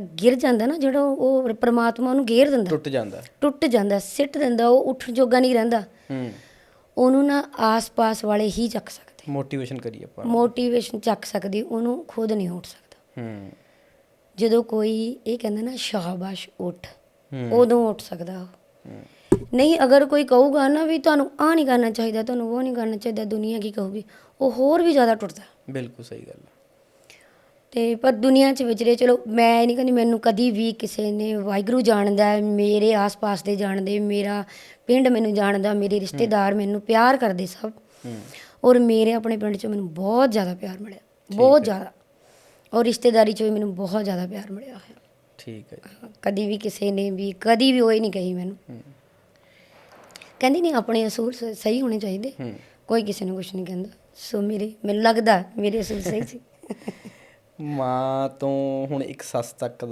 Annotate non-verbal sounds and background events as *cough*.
ਗਿਰ ਜਾਂਦਾ ਨਾ ਜਿਹੜਾ ਉਹ ਪ੍ਰਮਾਤਮਾ ਉਹਨੂੰ ਘੇਰ ਦਿੰਦਾ। ਟੁੱਟ ਜਾਂਦਾ। ਟੁੱਟ ਜਾਂਦਾ ਸਿੱਟ ਦਿੰਦਾ ਉਹ ਉੱਠਣ ਜੋਗਾ ਨਹੀਂ ਰਹਿੰਦਾ। ਹੂੰ। ਉਹਨੂੰ ਨਾ ਆਸ-ਪਾਸ ਵਾਲੇ ਹੀ ਚੱਕ ਸਕਦੇ। ਮੋਟੀਵੇਸ਼ਨ ਕਰੀਏ ਆਪਾਂ। ਮੋਟੀਵੇਸ਼ਨ ਚੱਕ ਸਕਦੀ ਉਹਨੂੰ ਖੁਦ ਨਹੀਂ ਉੱਠ ਸਕਦਾ। ਹੂੰ। ਜਦੋਂ ਕੋਈ ਇਹ ਕਹਿੰਦਾ ਨਾ ਸ਼ਾਬਾਸ਼ ਉੱਠ। ਉਦੋਂ ਉੱਠ ਸਕਦਾ ਨਹੀਂ ਅਗਰ ਕੋਈ ਕਹੂਗਾ ਨਾ ਵੀ ਤੁਹਾਨੂੰ ਆ ਨਹੀਂ ਕਰਨਾ ਚਾਹੀਦਾ ਤੁਹਾਨੂੰ ਉਹ ਨਹੀਂ ਕਰਨਾ ਚਾਹੀਦਾ ਦੁਨੀਆ ਕੀ ਕਹੂਗੀ ਉਹ ਹੋਰ ਵੀ ਜ਼ਿਆਦਾ ਟੁੱਟਦਾ। ਬਿਲਕੁਲ ਸਹੀ ਗੱਲ ਹੈ ਤੇ ਪਰ ਦੁਨੀਆ 'ਚ ਵਿਚਰੇ ਚਲੋ ਮੈਂ ਇਹ ਨਹੀਂ ਕਹਿੰਦੀ ਮੈਨੂੰ ਕਦੀ ਵੀ ਕਿਸੇ ਨੇ ਵਾਹਿਗੁਰੂ ਜਾਣਦਾ ਹੈ, ਮੇਰੇ ਆਸ-ਪਾਸ ਦੇ ਜਾਣਦੇ ਮੇਰਾ ਪਿੰਡ ਮੈਨੂੰ ਜਾਣਦਾ ਮੇਰੇ ਰਿਸ਼ਤੇਦਾਰ ਮੈਨੂੰ ਪਿਆਰ ਕਰਦੇ ਸਭ। ਹੂੰ। ਔਰ ਮੇਰੇ ਆਪਣੇ ਪਿੰਡ 'ਚ ਮੈਨੂੰ ਬਹੁਤ ਜ਼ਿਆਦਾ ਪਿਆਰ ਮਿਲਿਆ ਬਹੁਤ ਜ਼ਿਆਦਾ। ਔਰ ਰਿਸ਼ਤੇਦਾਰੀ 'ਚ ਵੀ ਮੈਨੂੰ ਬਹੁਤ ਜ਼ਿਆਦਾ ਪਿਆਰ ਮਿਲਿਆ ਹੈ ਠੀਕ ਹੈ ਜੀ। ਕਦੀ ਵੀ ਕਿਸੇ ਨੇ ਵੀ ਕਦੀ ਵੀ ਉਹ ਹੀ ਨਹੀਂ ਕਹੀ ਮੈਨੂੰ। ਹੂੰ। ਕਹਿੰਦੀ ਨਹੀਂ ਆਪਣੇ ਅਸੂਲ ਸ- ਸਹੀ ਹੋਣੇ ਚਾਹੀਦੇ। ਹੂੰ। ਕੋਈ ਕਿਸੇ ਨੂੰ ਕੁਝ ਨਹੀਂ ਕਹਿੰਦਾ। ਸੋ ਮੇਰੇ ਮੈਨੂੰ ਲੱਗਦਾ ਮੇਰੇ ਅਸੂਲ ਸਹੀ ਸੀ। *laughs* ਮਾਂ ਤੋਂ ਹੁਣ ਇੱਕ ਸੱਸ ਤੱਕ ਦਾ